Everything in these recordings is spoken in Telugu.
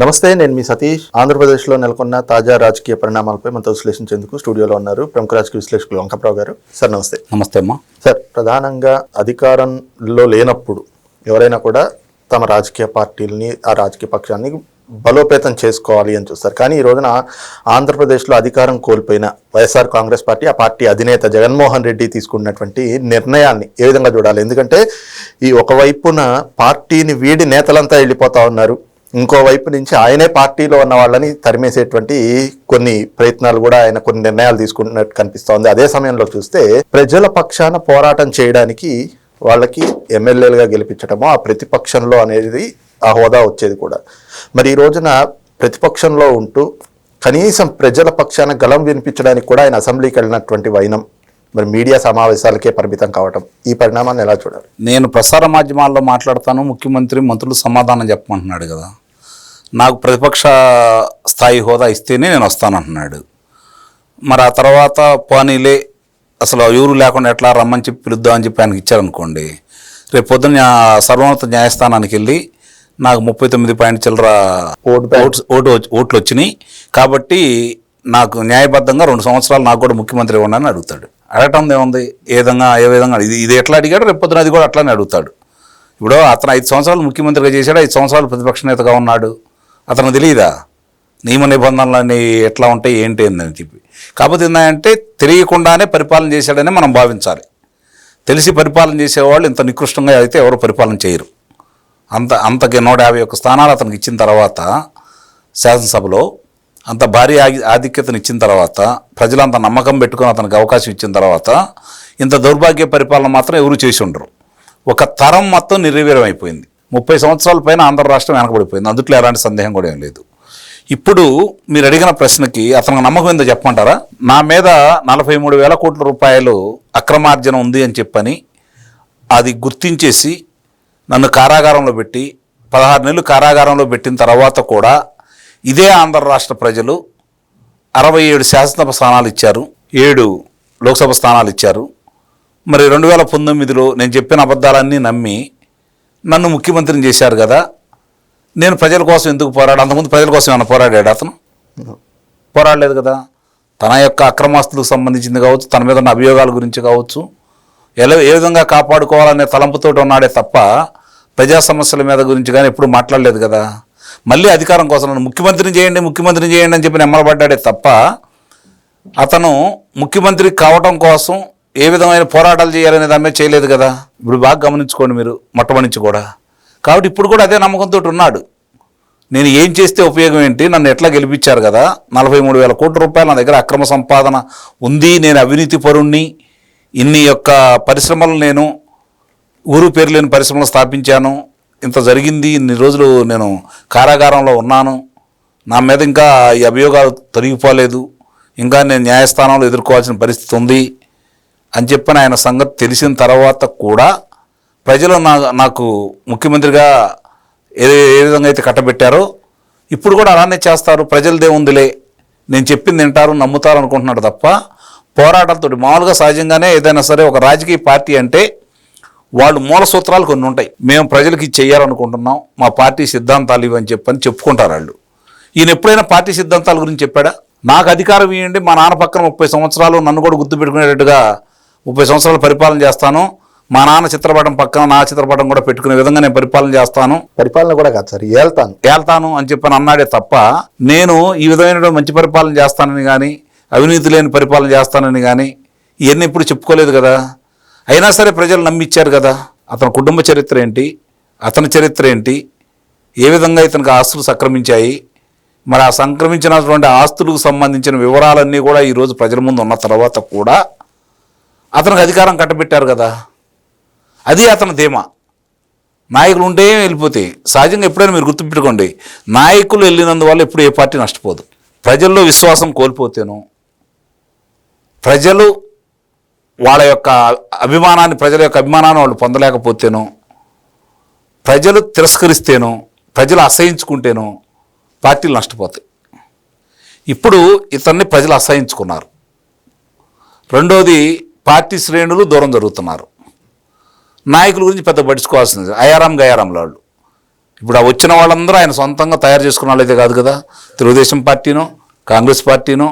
నమస్తే నేను మీ సతీష్. ఆంధ్రప్రదేశ్లో నెలకొన్న తాజా రాజకీయ పరిణామాలపై మనతో విశ్లేషించేందుకు స్టూడియోలో ఉన్నారు ప్రముఖ రాజకీయ విశ్లేషకులు వంకప్రావు గారు. సార్ నమస్తే. నమస్తే అమ్మా. సార్ ప్రధానంగా అధికారంలో లేనప్పుడు ఎవరైనా కూడా తమ రాజకీయ పార్టీలని ఆ రాజకీయ పక్షాన్ని బలోపేతం చేసుకోవాలి అని చూస్తారు. కానీ ఈ రోజున ఆంధ్రప్రదేశ్లో అధికారం కోల్పోయిన వైఎస్ఆర్ కాంగ్రెస్ పార్టీ ఆ పార్టీ అధినేత జగన్మోహన్ రెడ్డి తీసుకున్నటువంటి నిర్ణయాన్ని ఏ విధంగా చూడాలి? ఎందుకంటే ఈ ఒకవైపున పార్టీని వీడి నేతలంతా వెళ్ళిపోతా ఉన్నారు. ఇంకోవైపు నుంచి ఆయనే పార్టీలో ఉన్న వాళ్ళని తరిమేసేటువంటి కొన్ని ప్రయత్నాలు కూడా ఆయన కొన్ని నిర్ణయాలు తీసుకుంటున్నట్టు కనిపిస్తోంది. అదే సమయంలో చూస్తే ప్రజల పక్షాన పోరాటం చేయడానికి వాళ్ళకి ఎమ్మెల్యేలుగా గెలిపించడము ఆ ప్రతిపక్షంలో అనేది ఆ హోదా వచ్చేది కూడా. మరి ఈ రోజున ప్రతిపక్షంలో ఉంటూ కనీసం ప్రజల పక్షాన గలం వినిపించడానికి కూడా ఆయన అసెంబ్లీకి వెళ్ళినటువంటి వైనం మరి మీడియా సమావేశాలకే పరిమితం కావటం ఈ పరిణామాన్ని ఎలా చూడాలి? నేను ప్రసార మాధ్యమాల్లో మాట్లాడతాను ముఖ్యమంత్రి మంత్రులు సమాధానం చెప్పమంటున్నాడు కదా. నాకు ప్రతిపక్ష స్థాయి హోదా ఇస్తేనే నేను వస్తానంటున్నాడు. మరి ఆ తర్వాత పోనీలే అసలు ఎవరు లేకుండా ఎట్లా రమ్మని చెప్పి పిలుద్దాం అని చెప్పి ఆయనకి ఇచ్చారనుకోండి రేపు పొద్దున్న సర్వోన్నత న్యాయస్థానానికి వెళ్ళి నాకు ముప్పై తొమ్మిది పాయింట్ చిల్లర ఓటు ఓట్లు వచ్చినాయి. కాబట్టి నాకు న్యాయబద్ధంగా రెండు సంవత్సరాలు నాకు కూడా ముఖ్యమంత్రి ఇవ్వండి అని అడుగుతాడు. అడగటం ఏముంది? ఏ విధంగా ఏ విధంగా? ఇది ఇది ఎట్లా అడిగాడు? రేపు పొద్దున అది కూడా అట్లానే అడుగుతాడు. ఇప్పుడు అతను ఐదు సంవత్సరాలు ముఖ్యమంత్రిగా చేశాడు ఐదు సంవత్సరాలు ప్రతిపక్ష నేతగా ఉన్నాడు. అతను తెలియదా నియమ నిబంధనలన్నీ ఎట్లా ఉంటాయి ఏంటి అని చెప్పి. కాకపోతే ఏంటంటే తెలియకుండానే పరిపాలన చేశాడని మనం భావించాలి. తెలిసి పరిపాలన చేసేవాళ్ళు ఇంత నికృష్టంగా అయితే ఎవరు పరిపాలన చేయరు. అంత అంతకి నూట యాభై ఒక్క స్థానాలు అతనికి ఇచ్చిన తర్వాత శాసనసభలో అంత భారీ ఆధిక్యతను ఇచ్చిన తర్వాత ప్రజలంత నమ్మకం పెట్టుకొని అతనికి అవకాశం ఇచ్చిన తర్వాత ఇంత దౌర్భాగ్య పరిపాలన మాత్రం ఎవరు చేసి ఉండరు. ఒక తరం మొత్తం నిర్వీర్యం అయిపోయింది. ముప్పై సంవత్సరాల పైన ఆంధ్ర రాష్ట్రం వెనకబడిపోయింది. అందుట్లో ఎలాంటి సందేహం కూడా ఏం లేదు. ఇప్పుడు మీరు అడిగిన ప్రశ్నకి అతనికి నమ్మకం ఏందో చెప్పమంటారా? నా మీద నలభై మూడు వేల కోట్ల రూపాయలు అక్రమార్జన ఉంది అని చెప్పని అది గుర్తించేసి నన్ను కారాగారంలో పెట్టి పదహారు నెలలు కారాగారంలో పెట్టిన తర్వాత కూడా ఇదే ఆంధ్ర రాష్ట్ర ప్రజలు అరవై ఏడు శాసనసభ స్థానాలు ఇచ్చారు ఏడు లోక్సభ స్థానాలు ఇచ్చారు. మరి రెండు వేల పంతొమ్మిదిలో నేను చెప్పిన అబద్ధాలన్నీ నమ్మి నన్ను ముఖ్యమంత్రిని చేశారు కదా. నేను ప్రజల కోసం ఎందుకు పోరాడు అంతకుముందు ప్రజల కోసం ఏమైనా పోరాడాడు అతను? పోరాడలేదు కదా. తన యొక్క అక్రమాస్తులకు సంబంధించింది కావచ్చు తన మీద ఉన్న అభియోగాల గురించి కావచ్చు ఎలా ఏ విధంగా కాపాడుకోవాలనే తలంపుతోటి ఉన్నాడే తప్ప ప్రజా సమస్యల మీద గురించి కానీ ఎప్పుడు మాట్లాడలేదు కదా. మళ్ళీ అధికారం కోసం నన్ను ముఖ్యమంత్రిని చేయండి ముఖ్యమంత్రిని చేయండి అని చెప్పి నెమ్మలపడ్డాడే తప్ప అతను ముఖ్యమంత్రి కావటం కోసం ఏ విధమైన పోరాటాలు చేయాలనే దాని మీద చేయలేదు కదా? ఇప్పుడు బాగా గమనించుకోండి మీరు మొట్టమొదటి నుంచి కూడా. కాబట్టి ఇప్పుడు కూడా అదే నమ్మకంతో ఉన్నాడు. నేను ఏం చేస్తే ఉపయోగం ఏంటి? నన్ను ఎట్లా గెలిపించారు కదా? నలభై మూడు వేల కోట్ల రూపాయలు నా దగ్గర అక్రమ సంపాదన ఉంది నేను అవినీతి పరుణ్ణి ఇన్ని యొక్క పరిశ్రమలు నేను ఊరు పేరు లేని పరిశ్రమలు స్థాపించాను ఇంత జరిగింది ఇన్ని రోజులు నేను కారాగారంలో ఉన్నాను. నా మీద ఇంకా ఈ అభియోగాలు తొలగిపోలేదు. ఇంకా నేను న్యాయస్థానంలో ఎదుర్కోవాల్సిన పరిస్థితి ఉంది. అని చెప్పిన ఆయన సంగతి తెలిసిన తర్వాత కూడా ప్రజలు నా నాకు ముఖ్యమంత్రిగా ఏ ఏ విధంగా అయితే కట్టబెట్టారో ఇప్పుడు కూడా అలానే చేస్తారు. ప్రజలదే ఉందిలే. నేను చెప్పింది వింటారు నమ్ముతారు అనుకుంటున్నాడు తప్ప పోరాటంతో మామూలుగా సహజంగానే ఏదైనా సరే ఒక రాజకీయ పార్టీ అంటే వాళ్ళు మూల సూత్రాలు కొన్ని ఉంటాయి. మేము ప్రజలకి చేయాలనుకుంటున్నాం మా పార్టీ సిద్ధాంతాలు ఇవి అని చెప్పని చెప్పుకుంటారు వాళ్ళు. ఈయన ఎప్పుడైనా పార్టీ సిద్ధాంతాల గురించి చెప్పాడా? నాకు అధికారం ఇవ్వండి మా నాన్న పక్కన ముప్పై సంవత్సరాలు నన్ను కూడా గుర్తుపెట్టుకునేటట్టుగా ముప్పై సంవత్సరాలు పరిపాలన చేస్తాను. మా నాన్న చిత్రపటం పక్కన నా చిత్రపటం కూడా పెట్టుకునే విధంగా నేను పరిపాలన చేస్తాను. పరిపాలన కూడా కాదు సార్ ఏళ్తాను. వెళ్తాను అని చెప్పని అన్నాడే తప్ప నేను ఈ విధమైన మంచి పరిపాలన చేస్తానని కానీ అవినీతి లేని పరిపాలన చేస్తానని కానీ ఇవన్నీ ఇప్పుడు చెప్పుకోలేదు కదా. అయినా సరే ప్రజలు నమ్మిచ్చారు కదా. అతని కుటుంబ చరిత్ర ఏంటి? అతని చరిత్ర ఏంటి? ఏ విధంగా ఇతనికి ఆస్తులు సంక్రమించాయి? మరి ఆ సంక్రమించినటువంటి ఆస్తులకు సంబంధించిన వివరాలన్నీ కూడా ఈరోజు ప్రజల ముందు ఉన్న తర్వాత కూడా అతనికి అధికారం కట్టబెట్టారు కదా. అది అతని ధీమా. నాయకులు ఉంటే వెళ్ళిపోతాయి. సహజంగా ఎప్పుడైనా మీరు గుర్తుపెట్టుకోండి. నాయకులు వెళ్ళినందువల్ల ఎప్పుడు ఏ పార్టీ నష్టపోదు. ప్రజల్లో విశ్వాసం కోల్పోతేను ప్రజలు వాళ్ళ యొక్క అభిమానాన్ని ప్రజల యొక్క అభిమానాన్ని వాళ్ళు పొందలేకపోతేను ప్రజలు తిరస్కరిస్తేను ప్రజలు అసహించుకుంటేను పార్టీలు నష్టపోతాయి. ఇప్పుడు ఇతన్ని ప్రజలు అసహించుకున్నారు. రెండోది పార్టీ శ్రేణులు దూరం జరుగుతున్నారు. నాయకుల గురించి పెద్ద పట్టించుకోవాల్సింది. అయారాం గయారాం వాళ్ళు ఇప్పుడు ఆ వచ్చిన వాళ్ళందరూ ఆయన సొంతంగా తయారు చేసుకున్న వాళ్ళైతే కాదు కదా? తెలుగుదేశం పార్టీనో కాంగ్రెస్ పార్టీనో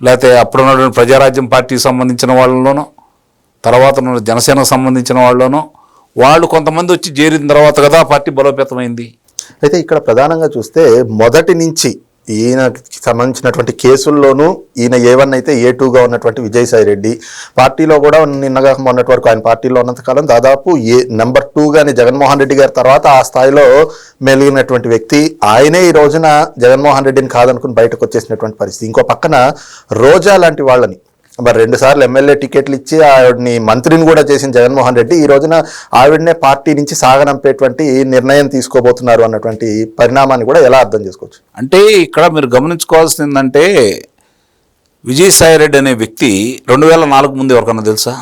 లేకపోతే అప్పుడున్నటువంటి ప్రజారాజ్యం పార్టీకి సంబంధించిన వాళ్ళలోనో తర్వాత ఉన్న జనసేనకు సంబంధించిన వాళ్ళలోనో వాళ్ళు కొంతమంది వచ్చి చేరిన తర్వాత కదా పార్టీ బలోపేతమైంది. అయితే ఇక్కడ ప్రధానంగా చూస్తే మొదటి నుంచి ఈయనకి సంబంధించినటువంటి కేసుల్లోనూ ఈయన ఏ వన్ అయితే ఏ టూగా ఉన్నటువంటి విజయసాయి రెడ్డి పార్టీలో కూడా నిన్నగా మొన్నటి వరకు ఆయన పార్టీలో ఉన్నంతకాలం దాదాపు ఏ నెంబర్ టూగానే జగన్మోహన్ రెడ్డి గారి తర్వాత ఆ స్థాయిలో మెలిగినటువంటి వ్యక్తి. ఆయనే ఈ రోజున జగన్మోహన్ రెడ్డిని కాదనుకుని బయటకు వచ్చేసినటువంటి పరిస్థితి. ఇంకో పక్కన రోజా లాంటి వాళ్ళని మరి రెండు సార్లు ఎమ్మెల్యే టికెట్లు ఇచ్చి ఆవిడని మంత్రిని కూడా చేసిన జగన్మోహన్ రెడ్డి ఈ రోజున ఆవిడనే పార్టీ నుంచి సాగనంపేటువంటి నిర్ణయం తీసుకోబోతున్నారు అన్నటువంటి పరిణామాన్ని కూడా ఎలా అర్థం చేసుకోవచ్చు? అంటే ఇక్కడ మీరు గమనించుకోవాల్సింది ఏంటంటే విజయసాయి రెడ్డి అనే వ్యక్తి రెండు వేల నాలుగు ముందు ఎవరికన్నా తెలుసా?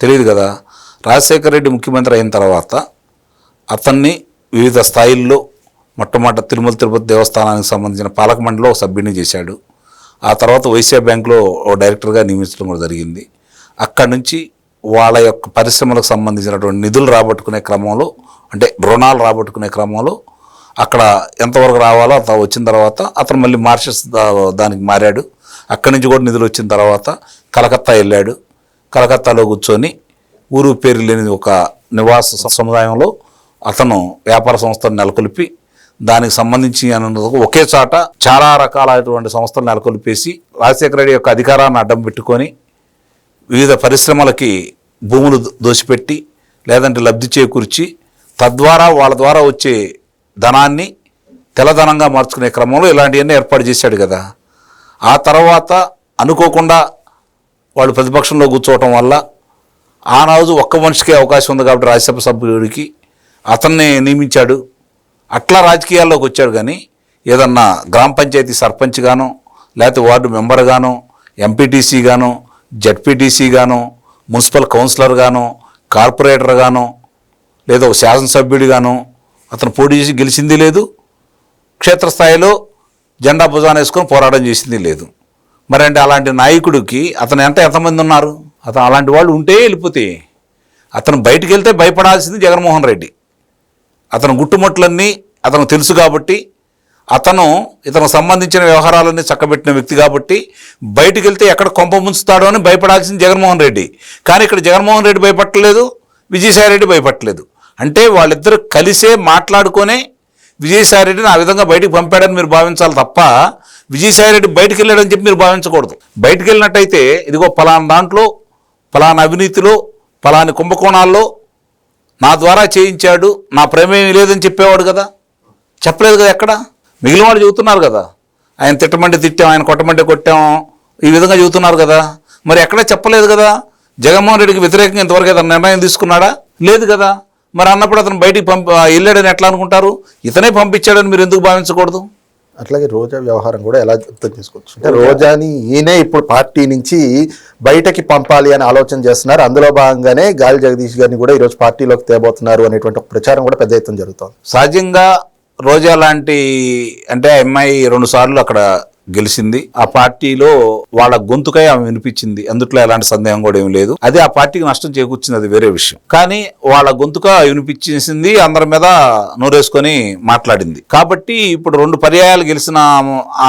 తెలియదు కదా. రాజశేఖర రెడ్డి ముఖ్యమంత్రి అయిన తర్వాత అతన్ని వివిధ స్థాయిల్లో మొట్టమొదట తిరుమల తిరుపతి దేవస్థానానికి సంబంధించిన పాలక మండలిలో ఒక సభ్యుని చేశాడు. ఆ తర్వాత వైశ్య బ్యాంక్లో డైరెక్టర్గా నియమించడం కూడా జరిగింది. అక్కడి నుంచి వాళ్ళ యొక్క పరిశ్రమలకు సంబంధించినటువంటి నిధులు రాబట్టుకునే క్రమంలో అంటే రుణాలు రాబట్టుకునే క్రమంలో అక్కడ ఎంతవరకు రావాలో అంత వచ్చిన తర్వాత అతను మళ్ళీ మార్షస్ దానికి మారాడు. అక్కడి నుంచి కూడా నిధులు వచ్చిన తర్వాత కలకత్తా వెళ్ళాడు. కలకత్తాలో కూర్చొని ఊరు పేరు లేని ఒక నివాస సముదాయంలో అతను వ్యాపార సంస్థను నెలకొల్పి దానికి సంబంధించి ఒకే చాట చాలా రకాలైనటువంటి సంస్థలు నెలకొల్పేసి రాజశేఖర రెడ్డి యొక్క అధికారాన్ని అడ్డం పెట్టుకొని వివిధ పరిశ్రమలకి భూములు దోసిపెట్టి లేదంటే లబ్ధి చేకూర్చి తద్వారా వాళ్ళ ద్వారా వచ్చే ధనాన్ని తెల్లధనంగా మార్చుకునే క్రమంలో ఇలాంటివన్నీ ఏర్పాటు చేశాడు కదా. ఆ తర్వాత అనుకోకుండా వాళ్ళు ప్రతిపక్షంలో కూర్చోవటం వల్ల ఆనాడు ఒక్క మనిషికే అవకాశం ఉంది కాబట్టి రాజ్యసభ సభ్యుడికి. అతన్ని నియమించాడు. అట్లా రాజకీయాల్లోకి వచ్చాడు కానీ ఏదన్నా గ్రామ పంచాయతీ సర్పంచ్ గానో లేకపోతే వార్డు మెంబర్ గాను ఎంపీటీసీ గాను జడ్పీటీసీ గానో మున్సిపల్ కౌన్సిలర్ గాను కార్పొరేటర్ గాను లేదా ఒక శాసనసభ్యుడిగానో అతను పోటీ చేసి గెలిచింది లేదు. క్షేత్రస్థాయిలో జెండా భుజాన వేసుకొని పోరాటం చేసింది లేదు. మరి అంటే అలాంటి నాయకుడికి అతను ఎంత ఎంతమంది ఉన్నారు? అతను అలాంటి వాళ్ళు ఉంటే వెళ్ళిపోతే అతను బయటికి వెళ్తే భయపడాల్సింది జగన్మోహన్ రెడ్డి. అతను గుట్టుముట్లన్నీ అతను తెలుసు కాబట్టి అతను ఇతనికి సంబంధించిన వ్యవహారాలన్నీ చక్కబెట్టిన వ్యక్తి కాబట్టి బయటికి వెళ్తే ఎక్కడ కొంప ముంచుతాడో అని భయపడాల్సింది జగన్మోహన్ రెడ్డి. కానీ ఇక్కడ జగన్మోహన్ రెడ్డి భయపట్టలేదు విజయసాయిరెడ్డి భయపట్టలేదు. అంటే వాళ్ళిద్దరు కలిసే మాట్లాడుకొనే విజయసాయిరెడ్డిని ఆ విధంగా బయటికి పంపాడని మీరు భావించాలి తప్ప విజయసాయిరెడ్డి బయటికి వెళ్ళాడని చెప్పి మీరు భావించకూడదు. బయటికి వెళ్ళినట్టయితే ఇదిగో పలానా దాంట్లో పలానా అవినీతిలో పలాని కుంభకోణాల్లో నా ద్వారా చేయించాడు నా ప్రమేయం లేదని చెప్పేవాడు కదా. చెప్పలేదు కదా ఎక్కడ? మిగిలిన వాళ్ళు చెబుతున్నారు కదా. ఆయన తిట్టమంటే తిట్టాం ఆయన కొట్టమంటే కొట్టాం ఈ విధంగా చెబుతున్నారు కదా. మరి ఎక్కడ చెప్పలేదు కదా? జగన్మోహన్ రెడ్డికి వ్యతిరేకంగా ఇంతవరకు ఏదైనా నిర్ణయం తీసుకున్నాడా? లేదు కదా. మరి అన్నప్పుడు అతను బయటికి పంప వెళ్ళాడని ఎట్లా అనుకుంటారు? ఇతనే పంపించాడని మీరు ఎందుకు భావించకూడదు? అట్లాగే రోజా వ్యవహారం కూడా ఎలా అర్థం చేసుకోవచ్చు? అంటే రోజాని ఈయనే ఇప్పుడు పార్టీ నుంచి బయటకి పంపాలి అని ఆలోచన చేస్తున్నారు. అందులో భాగంగానే గాలి జగదీష్ గారిని కూడా ఈరోజు పార్టీలోకి తేబోతున్నారు అనేటువంటి ప్రచారం కూడా పెద్ద ఎత్తున జరుగుతోంది. సహజంగా రోజా లాంటి అంటే అమ్మాయి రెండు సార్లు అక్కడ గెలిచింది. ఆ పార్టీలో వాళ్ళ గొంతుకై ఆమె వినిపించింది. అందుట్లో ఎలాంటి సందేహం కూడా ఏమి లేదు. అది ఆ పార్టీకి నష్టం చేకూర్చింది. అది వేరే విషయం. కానీ వాళ్ళ గొంతుక వినిపించేసింది. అందరి మీద నోరేసుకొని మాట్లాడింది. కాబట్టి ఇప్పుడు రెండు పర్యాయాలు గెలిచిన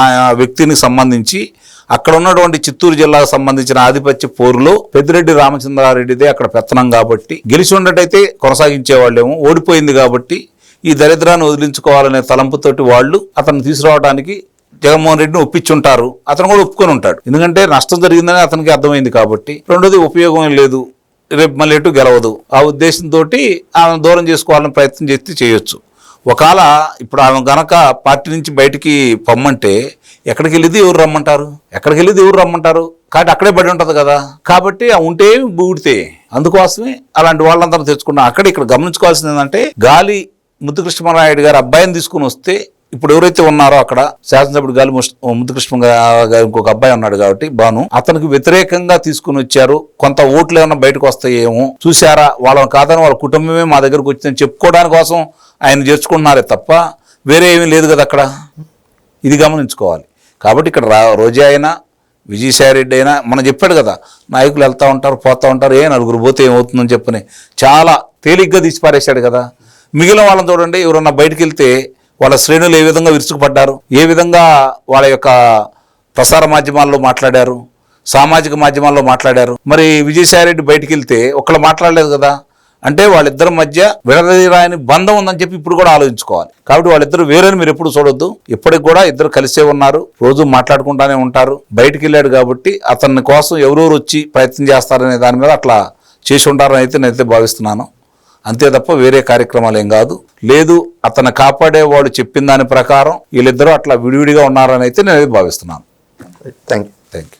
ఆ వ్యక్తిని సంబంధించి అక్కడ ఉన్నటువంటి చిత్తూరు జిల్లాకు సంబంధించిన ఆధిపత్య పోరులో పెద్దిరెడ్డి రామచంద్రారెడ్డిదే అక్కడ పెత్తనం కాబట్టి గెలిచి ఉండటైతే కొనసాగించేవాళ్ళేమో. ఓడిపోయింది కాబట్టి ఈ దరిద్రాన్ని వదిలించుకోవాలనే తలంపుతోటి వాళ్ళు అతను తీసుకురావడానికి జగన్మోహన్ రెడ్డిని ఒప్పించుంటారు. అతను కూడా ఒప్పుకొని ఉంటాడు. ఎందుకంటే నష్టం జరిగిందని అతనికి అర్థమైంది కాబట్టి. రెండోది ఉపయోగం లేదు. రేపు మళ్ళీ ఎటు గెలవదు. ఆ ఉద్దేశంతో ఆమె దూరం చేసుకోవాలని ప్రయత్నం చేస్తే చేయొచ్చు. ఒకవేళ ఇప్పుడు ఆమె గనక పార్టీ నుంచి బయటికి పొమ్మంటే ఎక్కడికి వెళ్ళేది ఎవరు రమ్మంటారు? ఎక్కడికి వెళ్ళేది ఎవరు రమ్మంటారు? కాబట్టి అక్కడే పడి ఉంటుంది కదా. కాబట్టి ఆ ఉంటే బూడితే అందుకోసమే అలాంటి వాళ్ళందరూ తెచ్చుకున్నాం అక్కడ ఇక్కడ గమనించుకోవాల్సింది ఏంటంటే గాలి ముద్దుకృష్ణనాయుడు గారు అబ్బాయిని తీసుకుని వస్తే ఇప్పుడు ఎవరైతే ఉన్నారో అక్కడ శాసనసభ్యుడు గాలి ముష్- ముద్దుకృష్ణ ఇంకొక అబ్బాయి ఉన్నాడు కాబట్టి బాను అతనికి వ్యతిరేకంగా తీసుకుని వచ్చారు. కొంత ఓట్లు ఏమైనా బయటకు వస్తాయేమో చూసారా వాళ్ళని కాదని వాళ్ళ కుటుంబమే మా దగ్గరకు వచ్చిందని చెప్పుకోవడానికి కోసం ఆయన చేర్చుకుంటున్నారే తప్ప వేరే ఏమీ లేదు కదా అక్కడ. ఇది గమనించుకోవాలి. కాబట్టి ఇక్కడ రా రోజా అయినా విజయసాయి రెడ్డి అయినా మనం చెప్పాడు కదా నాయకులు వెళ్తూ ఉంటారు పోతూ ఉంటారు ఏ నలుగురు పోతే ఏమవుతుందని చెప్పని. చాలా తేలిగ్గా తీసి పారేశాడు కదా. మిగిలిన వాళ్ళని చూడండి ఎవరన్నా బయటికి వెళ్తే వాళ్ళ శ్రేణులు ఏ విధంగా విరుచుకుపడ్డారు? ఏ విధంగా వాళ్ళ యొక్క ప్రసార మాధ్యమాల్లో మాట్లాడారు? సామాజిక మాధ్యమాల్లో మాట్లాడారు? మరి విజయసాయిరెడ్డి బయటికి వెళ్తే ఒక్కళ్ళు మాట్లాడలేదు కదా? అంటే వాళ్ళిద్దరి మధ్య విడదీరాయని బంధం ఉందని చెప్పి ఇప్పుడు కూడా ఆలోచించుకోవాలి. కాబట్టి వాళ్ళిద్దరు వేరేని మీరు ఎప్పుడు చూడొద్దు. ఇప్పటికి కూడా ఇద్దరు కలిసే ఉన్నారు. రోజు మాట్లాడుకుంటానే ఉంటారు. బయటికి వెళ్ళాడు కాబట్టి అతని కోసం ఎవరెవరు వచ్చి ప్రయత్నం చేస్తారనే దాని మీద అట్లా చేసి ఉంటారని అయితే నేనైతే భావిస్తున్నాను. అంతే తప్ప వేరే కార్యక్రమాలు ఏం కాదు. లేదు అతను కాపాడేవాడు చెప్పిన దాని ప్రకారం వీళ్ళిద్దరూ అట్లా విడివిడిగా ఉన్నారని అయితే నేను భావిస్తున్నాను. Thank you thank you